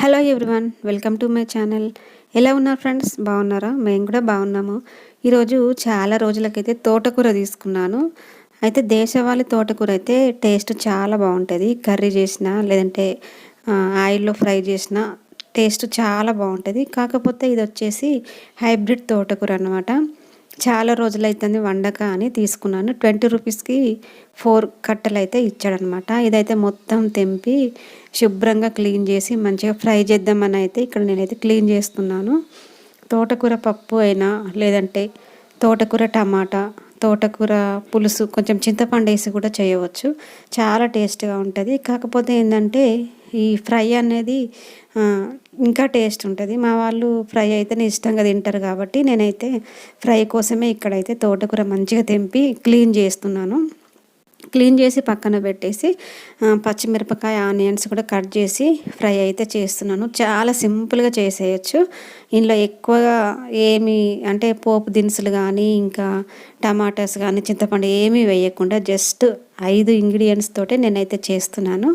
Hello everyone welcome to my channel. ఎలా ఉన్నారు friends? బాగున్నారా? మేము కూడా బాగున్నాము. ఈరోజు చాలా రోజులకైతే తోటకూర తీసుకున్నాను. అయితే దేశవాళీ తోటకూర అయితే టేస్ట్ చాలా బాగుంటుంది. కర్రీ చేసిన లేదంటే ఆయిల్లో ఫ్రై చేసిన టేస్ట్ చాలా బాగుంటుంది. కాకపోతే ఇది వచ్చేసి హైబ్రిడ్ తోటకూర అనమాట చాలా రోజులైతుంది వండక అని తీసుకున్నాను. ట్వంటీ రూపీస్కి ఫోర్ కట్టలు అయితే ఇచ్చాడనమాట ఇదైతే మొత్తం తెంపి శుభ్రంగా క్లీన్ చేసి మంచిగా ఫ్రై చేద్దామని అయితే ఇక్కడ నేనైతే క్లీన్ చేస్తున్నాను. తోటకూర పప్పు అయినా లేదంటే తోటకూర టమాటా తోటకూర పులుసు కొంచెం చింతపండు వేసి కూడా చేయవచ్చు. చాలా టేస్ట్గా ఉంటుంది. కాకపోతే ఏంటంటే ఈ ఫ్రై అనేది ఇంకా టేస్ట్ ఉంటుంది. మా వాళ్ళు ఫ్రై అయితేనే ఇష్టంగా తింటారు కాబట్టి నేనైతే ఫ్రై కోసమే ఇక్కడైతే తోటకూర మంచిగా తెంపి క్లీన్ చేస్తున్నాను. క్లీన్ చేసి పక్కన పెట్టేసి పచ్చిమిరపకాయ ఆనియన్స్ కూడా కట్ చేసి ఫ్రై అయితే చేస్తున్నాను. చాలా సింపుల్గా చేసేయచ్చు. ఇందులో ఎక్కువగా ఏమి అంటే పోపు దినుసులు కానీ ఇంకా టమాటాస్ కానీ చింతపండు ఏమీ వేయకుండా జస్ట్ ఐదు ఇంగ్రీడియంట్స్ తోటే నేనైతే చేస్తున్నాను.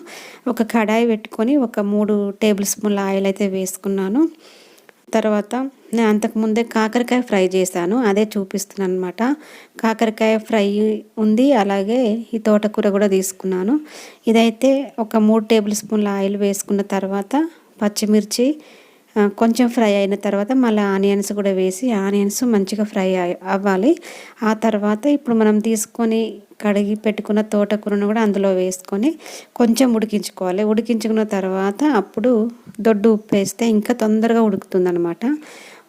ఒక కడాయి పెట్టుకొని ఒక మూడు టేబుల్ స్పూన్ల ఆయిల్ అయితే వేసుకున్నాను. తర్వాత నేను అంతకుముందే కాకరకాయ ఫ్రై చేశాను. అదే చూపిస్తున్నాను అనమాట కాకరకాయ ఫ్రై ఉంది. అలాగే ఈ తోటకూర కూడా తీసుకున్నాను. ఇదైతే ఒక మూడు టేబుల్ స్పూన్ల ఆయిల్ వేసుకున్న తర్వాత పచ్చిమిర్చి కొంచెం ఫ్రై అయిన తర్వాత మళ్ళీ ఆనియన్స్ కూడా వేసి ఆనియన్స్ మంచిగా ఫ్రై అవ్వాలి. ఆ తర్వాత ఇప్పుడు మనం తీసుకొని కడిగి పెట్టుకున్న తోటకూరను కూడా అందులో వేసుకొని కొంచెం ఉడికించుకోవాలి. ఉడికించుకున్న తర్వాత అప్పుడు దొడ్డు ఉప్పు వేస్తే ఇంకా తొందరగా ఉడుకుతుంది అనమాట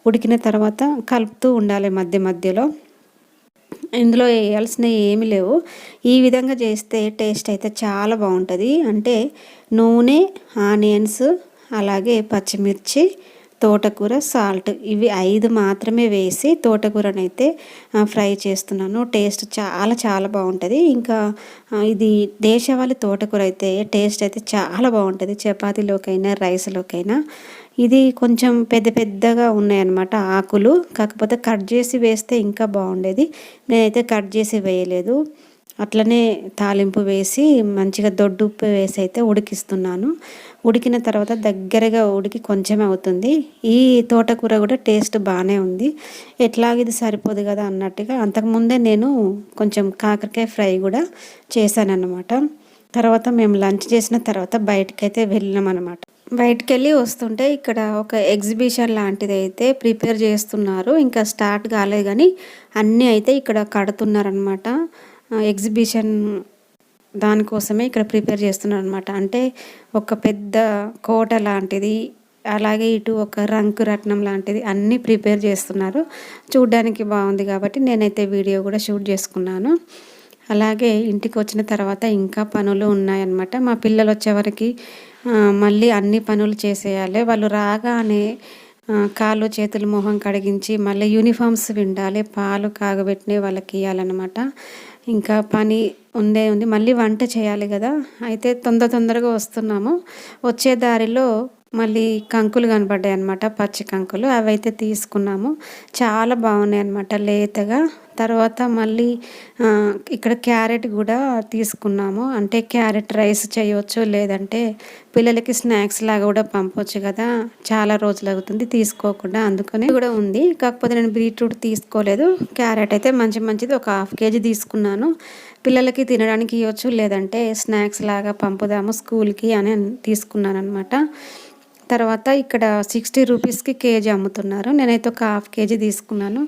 ఉడికిన తర్వాత కలుపుతూ ఉండాలి మధ్య మధ్యలో. ఇందులో వేయాల్సినవి ఏమి లేవు. ఈ విధంగా చేస్తే టేస్ట్ అయితే చాలా బాగుంటుంది. అంటే నూనె ఆనియన్స్ అలాగే పచ్చిమిర్చి తోటకూర సాల్ట్ ఇవి ఐదు మాత్రమే వేసి తోటకూరనైతే ఫ్రై చేస్తున్నాను. టేస్ట్ చాలా చాలా బాగుంటుంది. ఇంకా ఇది దేశవాళీ తోటకూర అయితే టేస్ట్ అయితే చాలా బాగుంటుంది. చపాతీలోకైనా రైస్లోకైనా. ఇది కొంచెం పెద్ద పెద్దగా ఉన్నాయన్నమాట ఆకులు. కాకపోతే కట్ చేసి వేస్తే ఇంకా బాగుండేది. నేనైతే కట్ చేసి వేయలేదు. అట్లనే తాలింపు వేసి మంచిగా దొడ్డు ఉప్పు వేసి అయితే ఉడికిస్తున్నాను. ఉడికిన తర్వాత దగ్గరగా ఉడికి కొంచెం అవుతుంది. ఈ తోటకూర కూడా టేస్ట్ బాగానే ఉంది. ఎట్లాగ ఇది సరిపోదు కదా అన్నట్టుగా అంతకుముందే నేను కొంచెం కాకరకాయ ఫ్రై కూడా చేశానన్నమాట. తర్వాత మేము లంచ్ చేసిన తర్వాత బయటకైతే వెళ్ళినాం అనమాట బయటకు వెళ్ళి వస్తుంటే ఇక్కడ ఒక ఎగ్జిబిషన్ లాంటిది అయితే ప్రిపేర్ చేస్తున్నారు. ఇంకా స్టార్ట్ కాలేదు కానీ అన్నీ అయితే ఇక్కడ కడుతున్నారనమాట ఎగ్జిబిషన్ దానికోసమే ఇక్కడ ప్రిపేర్ చేస్తున్నారు అనమాట అంటే ఒక పెద్ద కోట లాంటిది అలాగే ఇటు ఒక రంకు రత్నం లాంటిది అన్నీ ప్రిపేర్ చేస్తున్నారు. చూడ్డానికి బాగుంది కాబట్టి నేనైతే వీడియో కూడా షూట్ చేసుకున్నాను. అలాగే ఇంటికి వచ్చిన తర్వాత ఇంకా పనులు ఉన్నాయన్నమాట. మా పిల్లలు వచ్చేవరకు మళ్ళీ అన్ని పనులు చేసేయాలి. వాళ్ళు రాగానే కాళ్ళు చేతులు మొహం కడిగించి మళ్ళీ యూనిఫామ్స్ విండాలి పాలు కాగబెట్టినవి వాళ్ళకి ఇవ్వాలన్నమాట ఇంకా పని ఉండే ఉంది. మళ్ళీ వంట చేయాలి కదా. అయితే తొందర తొందరగా వస్తున్నాము. వచ్చే దారిలో మళ్ళీ కంకులు కనపడ్డాయి అనమాట పచ్చి కంకులు. అవైతే తీసుకున్నాము. చాలా బాగున్నాయి అనమాట లేతగా తర్వాత మళ్ళీ ఇక్కడ క్యారెట్ కూడా తీసుకున్నాము. అంటే క్యారెట్ రైస్ చేయవచ్చు లేదంటే పిల్లలకి స్నాక్స్ లాగా కూడా పంపవచ్చు కదా. చాలా రోజులు అవుతుంది తీసుకోకుండా అందుకని కూడా ఉంది. కాకపోతే నేను బీట్రూట్ తీసుకోలేదు. క్యారెట్ అయితే మంచి మంచిది. ఒక హాఫ్ కేజీ తీసుకున్నాను. పిల్లలకి తినడానికి ఇవ్వచ్చు లేదంటే స్నాక్స్ లాగా పంపుదాము స్కూల్కి అని తీసుకున్నాను అనమాట తర్వాత ఇక్కడ సిక్స్టీ రూపీస్కి కేజీ అమ్ముతున్నారు. నేనైతే ఒక హాఫ్ కేజీ తీసుకున్నాను.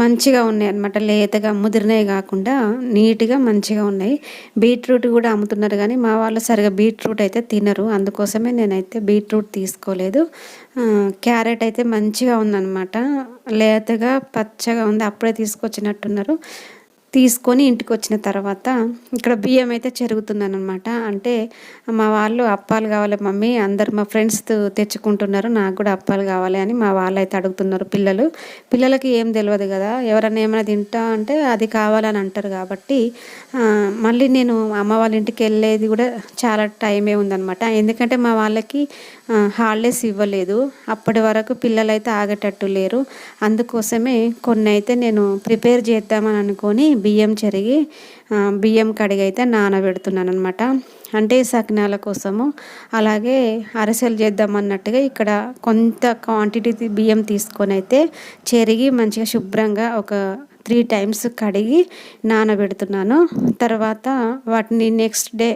మంచిగా ఉన్నాయి అనమాట లేతగా ముదిరినవి కాకుండా నీట్గా మంచిగా ఉన్నాయి. బీట్రూట్ కూడా అమ్ముతున్నారు కానీ మా వాళ్ళు సరిగా బీట్రూట్ అయితే తినరు. అందుకోసమే నేనైతే బీట్రూట్ తీసుకోలేదు. క్యారెట్ అయితే మంచిగా ఉందన్నమాట. లేతగా పచ్చగా ఉంది. అప్పుడే తీసుకొచ్చినట్టున్నారు. తీసుకొని ఇంటికి వచ్చిన తర్వాత ఇక్కడ బియ్యం అయితే చెరుగుతున్నాను అనమాట అంటే మా వాళ్ళు అప్పాలు కావాలి మమ్మీ అందరు మా ఫ్రెండ్స్ తెచ్చుకుంటున్నారు నాకు కూడా అప్పాలు కావాలి అని మా వాళ్ళు అయితే అడుగుతున్నారు పిల్లలు. పిల్లలకి ఏం తెలియదు కదా ఎవరైనా ఏమైనా తింటా అంటే అది కావాలని అంటారు కాబట్టి మళ్ళీ నేను అమ్మ వాళ్ళ ఇంటికి వెళ్ళేది కూడా చాలా టైమే ఉందనమాట. ఎందుకంటే మా వాళ్ళకి హాలిడేస్ ఇవ్వలేదు. అప్పటి వరకు పిల్లలు అయితే ఆగేటట్టు లేరు. అందుకోసమే కొన్ని అయితే నేను ప్రిపేర్ చేద్దామని అనుకొని బియ్యం చెరిగి బియ్యం కడిగి అయితే నానబెడుతున్నాను అనమాట అంటే సకినాల కోసము. అలాగే అరిసెలు చేద్దాం అన్నట్టుగా ఇక్కడ కొంత క్వాంటిటీ బియ్యం తీసుకొని అయితే చెరిగి మంచిగా శుభ్రంగా ఒక త్రీ టైమ్స్ కడిగి నానబెడుతున్నాను. తర్వాత వాటిని నెక్స్ట్ డే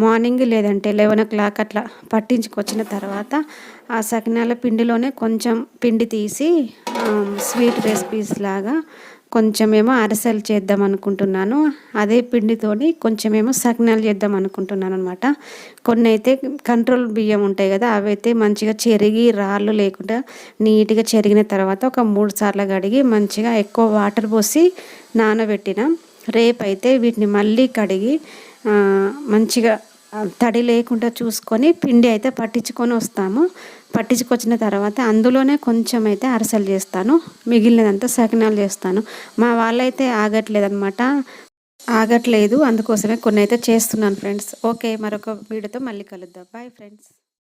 మార్నింగ్ లేదంటే లెవెన్ ఓ క్లాక్ అట్లా పట్టించుకొచ్చిన తర్వాత ఆ సకినాల పిండిలోనే కొంచెం పిండి తీసి స్వీట్ రెసిపీస్ లాగా కొంచెమేమో అరిసెలు చేద్దాం అనుకుంటున్నాను. అదే పిండితోని కొంచెమేమో సగ్నాలు చేద్దాం అనుకుంటున్నాను అనమాట కొన్ని అయితే కంట్రోల్ బియ్యం ఉంటాయి కదా అవి అయితే మంచిగా చెరిగి రాళ్ళు లేకుండా నీట్గా చెరిగిన తర్వాత ఒక మూడు సార్లు కడిగి మంచిగా ఎక్కువ వాటర్ పోసి నానబెట్టిన. రేపైతే వీటిని మళ్ళీ కడిగి మంచిగా తడి లేకుండా చూసుకొని పిండి అయితే పట్టించుకొని వస్తాము. పట్టించుకొచ్చిన తర్వాత అందులోనే కొంచెం అయితే అరసలు చేస్తాను మిగిలినదంతా సకినాలు చేస్తాను. మా వాళ్ళైతే ఆగట్లేదు అనమాట ఆగట్లేదు అందుకోసమే కొన్ని అయితే చేస్తున్నాను ఫ్రెండ్స్. ఓకే మరొక వీడియోతో మళ్ళీ కలుద్దాం. Bye friends